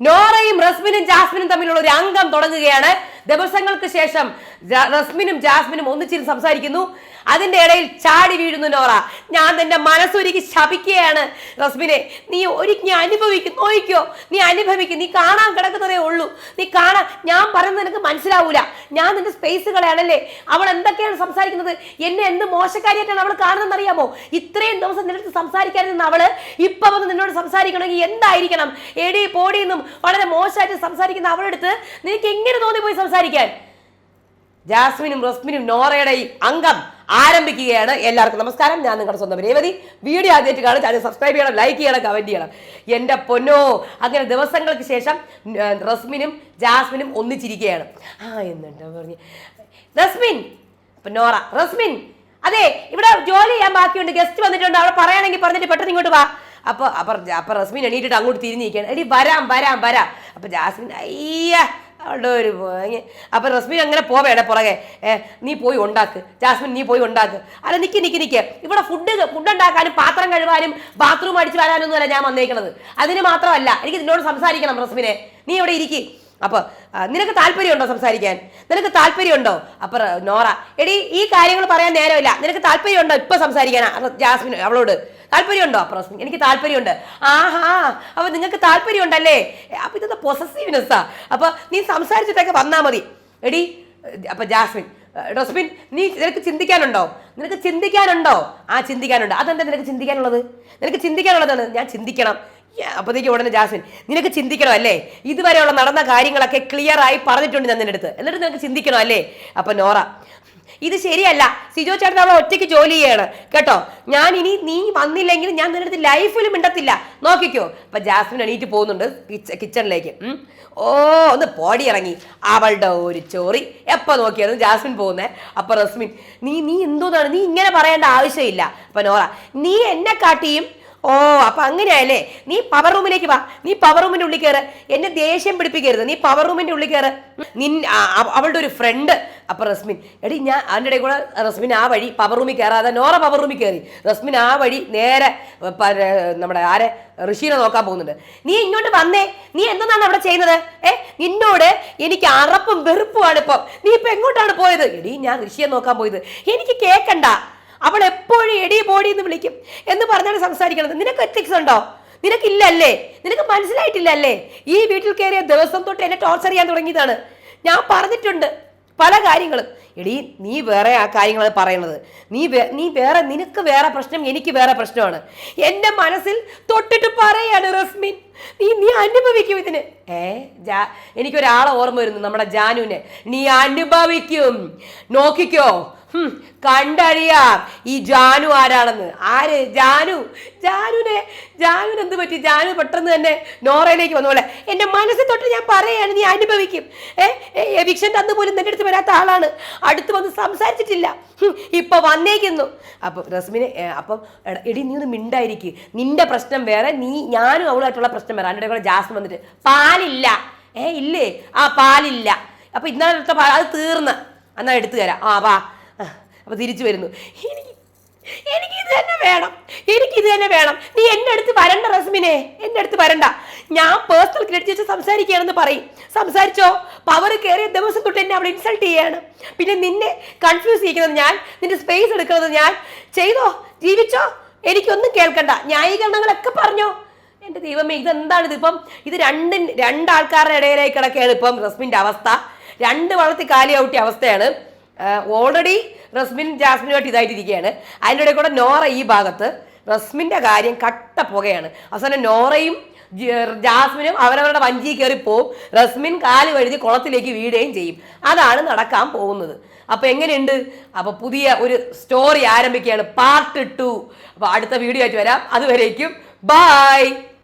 നോറയും റസ്മിനും ജാസ്മിനും തമ്മിലുള്ള ഒരു അംഗം തുടങ്ങുകയാണ്. ദിവസങ്ങൾക്ക് ശേഷം റസ്മിനും ജാസ്മിനും ഒന്നിച്ചിരി സംസാരിക്കുന്നു. അതിന്റെ ഇടയിൽ ചാടി വീഴുന്നു നോറ. ഞാൻ നിന്റെ മനസ്സൊരുക്കി ശപിക്കുകയാണ്. റസ്മിനെ നീ ഒരിക്കലും അനുഭവിക്കും നോയിക്കോ. നീ അനുഭവിക്കും. നീ കാണാൻ കിടക്കുന്നതേ ഉള്ളൂ. നീ കാണാൻ ഞാൻ പറയുന്നത് നിനക്ക് മനസ്സിലാവൂല. ഞാൻ നിന്റെ സ്പേസുകളാണല്ലേ അവൾ എന്തൊക്കെയാണ് സംസാരിക്കുന്നത്? എന്നെ എന്ത് മോശക്കാരിയായിട്ടാണ് അവൾ കാണുന്നതെന്ന് അറിയാമോ? ഇത്രയും ദിവസം നിന്റെ സംസാരിക്കാതിരുന്ന അവൾ ഇപ്പൊ വന്ന് നിന്നോട് സംസാരിക്കണമെങ്കിൽ എന്തായിരിക്കണം? എടി പോടിയെന്നും വളരെ മോശമായിട്ട് സംസാരിക്കുന്ന അവളെടുത്ത് നിനക്ക് എങ്ങനെ തോന്നി പോയി സംസാരിക്കാൻ? ജാസ്മിനും റസ്മിനും നോറയുടെയും അംഗം ആരംഭിക്കുകയാണ് എല്ലാവർക്കും നമസ്കാരം. ഞാൻ നിങ്ങളുടെ സ്വന്തം രേവതി. വീഡിയോ ആദ്യമായിട്ട് കാണും ചാനൽ സബ്സ്ക്രൈബ് ചെയ്യണം ലൈക്ക് ചെയ്യണം കമന്റ് ചെയ്യണം. എന്റെ പൊന്നോ അങ്ങനെ ദിവസങ്ങൾക്ക് ശേഷം റസ്മിനും ജാസ്മിനും ഒന്നിച്ചിരിക്കുകയാണ്. ആ എന്നുണ്ടോ പറഞ്ഞു റസ്മിൻ നോറ റസ്മിൻ അതെ ഇവിടെ ജോലി ചെയ്യാൻ ബാക്കിയുണ്ട് ഗസ്റ്റ് വന്നിട്ടുണ്ട് അവിടെ പറയുകയാണെങ്കിൽ പറഞ്ഞിട്ട് പെട്ടെന്ന് ഇങ്ങോട്ട് വാ. അപ്പോൾ അപ്പൊ അപ്പൊ റസ്മിൻ എണീറ്റിട്ട് അങ്ങോട്ട് തിരിഞ്ഞിരിക്കുകയാണ്. എടി വരാം വരാം വരാം. അപ്പൊ ജാസ്മിൻ അയ്യ അവളുടെ ഒരു അപ്പം റസ്മിൻ അങ്ങനെ പോവേടെ പുറകെ. നീ പോയി ഉണ്ടാക്ക്. ജാസ്മിൻ നീ പോയി ഉണ്ടാക്ക്. അല്ല നിക്ക് നിക്ക് നിക്ക്. ഇവിടെ ഫുഡ് ഫുഡ് ഉണ്ടാക്കാനും പാത്രം കഴുകാനും ബാത്റൂം അടിച്ചു വരാനൊന്നുമല്ല ഞാൻ വന്നേക്കണത്. അതിന് മാത്രമല്ല എനിക്ക് നിന്നോട് സംസാരിക്കണം റസ്മിനെ. നീ ഇവിടെ ഇരിക്കി? അപ്പൊ ആ, നിനക്ക് താല്പര്യമുണ്ടോ സംസാരിക്കാൻ? നിനക്ക് താല്പര്യമുണ്ടോ? അപ്പൊ നോറ എടി ഈ കാര്യങ്ങൾ പറയാൻ നേരമില്ല. നിനക്ക് താല്പര്യമുണ്ടോ ഇപ്പൊ സംസാരിക്കാനാ ജാസ്മിൻ അവളോട്. താല്പര്യമുണ്ടോ? പ്രോസസിങ് എനിക്ക് താല്പര്യമുണ്ട്. ആഹാ അപ്പൊ നിങ്ങൾക്ക് താല്പര്യമുണ്ടല്ലേ? അപ്പൊ ഇതെന്താ പൊസസീവ്നെസ്സാ അപ്പൊ നീ സംസാരിച്ചിട്ടൊക്കെ വന്നാ മതി. എടി അപ്പൊ ജാസ്മിൻ ഡോസ്മിൻ നീ നിനക്ക് ചിന്തിക്കാനുണ്ടോ? നിനക്ക് ചിന്തിക്കാനുണ്ടോ? ആ ചിന്തിക്കാനുണ്ട്. അതെന്താ നിനക്ക് ചിന്തിക്കാനുള്ളത്? നിനക്ക് ചിന്തിക്കാനുള്ളതാണ്. ഞാൻ ചിന്തിക്കണം. അപ്പോഴത്തേക്ക് ഉടനെ ജാസ്മിൻ നിനക്ക് ചിന്തിക്കണം അല്ലേ? ഇതുവരെയുള്ള നടന്ന കാര്യങ്ങളൊക്കെ ക്ലിയർ ആയി പറഞ്ഞിട്ടുണ്ട് ഞാൻ നിന്റെ അടുത്ത്. എന്നിട്ട് നിനക്ക് ചിന്തിക്കണം അല്ലേ? അപ്പൊ നോറ ഇത് ശരിയല്ല. സിജോ ചേട്ടൻ അവളെ ഒറ്റയ്ക്ക് ജോലി ചെയ്യാണ്. കേട്ടോ? ഞാൻ ഇനി നീ വന്നില്ലെങ്കിൽ ഞാൻ നിന്റെ അടുത്ത് ലൈഫിലും മിണ്ടത്തില്ല. നോക്കിക്കോ. അപ്പൊ ജാസ്മിൻ എണീറ്റ് പോകുന്നുണ്ട് കിച്ച- കിച്ചണിലേക്ക്. ഓ ഒന്ന് പോടി ഇറങ്ങി അവളുടെ ഒരു ചോറി. എപ്പോൾ നോക്കിയായിരുന്നു ജാസ്മിൻ പോകുന്നേ. അപ്പൊ റസ്മിൻ നീ നീ എന്തോന്നാണ്? നീ ഇങ്ങനെ പറയേണ്ട ആവശ്യമില്ല. അപ്പൊ നോറ നീ എന്നെ കാട്ടിയും ഓ അപ്പൊ അങ്ങനെയല്ലേ നീ പവർ റൂമിലേക്ക് വാ. നീ പവർ റൂമിന്റെ ഉള്ളിൽ കയറ് എന്നെ ദേഷ്യം പിടിപ്പിക്കരുത്. നീ പവർ റൂമിന്റെ ഉള്ളിൽ കയറ് നിൻ അവളുടെ ഒരു ഫ്രണ്ട് അപ്പൊ റസ്മിൻ എടി ഞാൻ അതിന്റെ ഇടയിൽ കൂടെ റസ്മിൻ ആ വഴി പവർ റൂമിൽ കയറാതെ നോറ പവർ റൂമിൽ കയറി റസ്മിൻ ആ വഴി നേരെ നമ്മുടെ ആരെ ഋഷീനെ നോക്കാൻ പോകുന്നുണ്ട്. നീ ഇങ്ങോട്ട് വന്നേ. നീ എന്താണ് അവിടെ ചെയ്യുന്നത്? ഏ നിന്നോട് എനിക്ക് അറപ്പും വെറുപ്പുമാണ് ഇപ്പം. നീ ഇപ്പൊ എങ്ങോട്ടാണ് പോയത്? എടി ഞാൻ ഋഷിയെ നോക്കാൻ പോയത്. എനിക്ക് കേക്കണ്ട. അവൾ എപ്പോഴും എടി ബോഡി എന്ന് വിളിക്കും എന്ന് പറഞ്ഞാണ് സംസാരിക്കുന്നത് നിനക്ക് എത്തിക്സ് ഉണ്ടോ? നിനക്കില്ലല്ലേ? നിനക്ക് മനസ്സിലായിട്ടില്ലല്ലേ? ഈ വീട്ടിൽ കയറിയ ദിവസം തൊട്ട് എന്നെ ടോർച്ചർ ചെയ്യാൻ തുടങ്ങിയതാണ്. ഞാൻ പറഞ്ഞിട്ടുണ്ട് പല കാര്യങ്ങളും. എടി നീ വേറെ ആ കാര്യങ്ങൾ പറയുന്നത് നീ നീ വേറെ നിനക്ക് വേറെ പ്രശ്നം എനിക്ക് വേറെ പ്രശ്നമാണ്. എന്റെ മനസ്സിൽ തൊട്ടിട്ട് പറയാണ് റസ്മിൻ. നീ നീ അനുഭവിക്കും ഇതിന്. ഏ ജാ എനിക്കൊരാളെ ഓർമ്മ വരുന്നു നമ്മുടെ ജാനുവിനെ. നീ അനുഭവിക്കും. നോക്കിക്കോ കണ്ടറിയാം. ഈ ജാനു ആരാണെന്ന്? ആര്? ജാനു. ജാനുനെ ജാനുന് എന്ത് പറ്റി? ജാനു പെട്ടെന്ന് തന്നെ നോറയിലേക്ക് വന്ന. പോലെ എന്റെ മനസ്സിൽ തൊട്ട് ഞാൻ പറയാണ് നീ അനുഭവിക്കും. ഏ എവിക്ഷൻ അന്ന് പോലും നിന്റെ അടുത്ത് വരാത്ത ആളാണ്. അടുത്ത് വന്ന് സംസാരിച്ചിട്ടില്ല. ഇപ്പൊ വന്നേക്കുന്നു. അപ്പൊ റസ്മിനെ അപ്പം എടി നീ ഒന്ന് മിണ്ടായിരിക്കും. നിന്റെ പ്രശ്നം വേറെ നീ ഞാനും അവളുമായിട്ടുള്ള പ്രശ്നം വേറെ. അതിന്റെ കൂടെ ജാസ്മിൻ വന്നിട്ട് പാലില്ല. ഏ ഇല്ലേ? ആ പാലില്ല. അപ്പൊ ഇന്നലെ അത് തീർന്ന്. എന്നാ എടുത്തു തരാം. ആ വാ. ആ, അപ്പൊ തിരിച്ചു വരുന്നു. എനിക്ക് എനിക്ക് ഇത് തന്നെ വേണം എനിക്ക് ഇത് തന്നെ വേണം. നീ എന്റെ അടുത്ത് വരണ്ട റസ്മിനെ എന്റെ അടുത്ത് വരണ്ട. ഞാൻ പേഴ്സണൽ ക്രെഡിറ്റ് വെച്ച് സംസാരിക്കുകയാണെന്ന് പറയും. സംസാരിച്ചോ? പവർ കയറിയ ദിവസം തൊട്ട് എന്നെ അവിടെ ഇൻസൾട്ട് ചെയ്യാണ്. പിന്നെ നിന്നെ കൺഫ്യൂസ് ചെയ്യിക്കുന്നത് ഞാൻ നിന്റെ സ്പേസ് എടുക്കുന്നത് ഞാൻ. ചെയ്തോ? ജീവിച്ചോ? എനിക്കൊന്നും കേൾക്കണ്ട. ന്യായീകരണങ്ങളൊക്കെ പറഞ്ഞോ? എന്റെ ദൈവമേ ഇതെന്താണ് ഇതിപ്പം ഇത് രണ്ട് രണ്ടാൾക്കാരുടെ ഇടയിലേക്ക് കിടക്കുകയാണ് ഇപ്പം റസ്മിന്റെ അവസ്ഥ. രണ്ട് വളർത്തി കാലിയാവട്ടിയ അവസ്ഥയാണ്. ഓൾറെഡി റസ്മിൻ ജാസ്മിനുമായിട്ട് ഇതായിട്ടിരിക്കുകയാണ്. അതിന്റെ ഇടയിൽ കൂടെ നോറ ഈ ഭാഗത്ത് റസ്മിന്റെ കാര്യം കട്ട പുകയാണ്. അവസാനം നോറയും ജാസ്മിനും അവരവരുടെ വഞ്ചി കയറി പോവും. റസ്മിൻ കാൽ വഴുതി കുളത്തിലേക്ക് വീഴുകയും ചെയ്യും. അതാണ് നടക്കാൻ പോകുന്നത്. അപ്പോൾ എങ്ങനെയുണ്ട്? അപ്പോൾ പുതിയ ഒരു സ്റ്റോറി ആരംഭിക്കുകയാണ്. പാർട്ട് ടു അപ്പോൾ അടുത്ത വീഡിയോ ആയിട്ട് വരാം. അതുവരേക്കും. ബായ്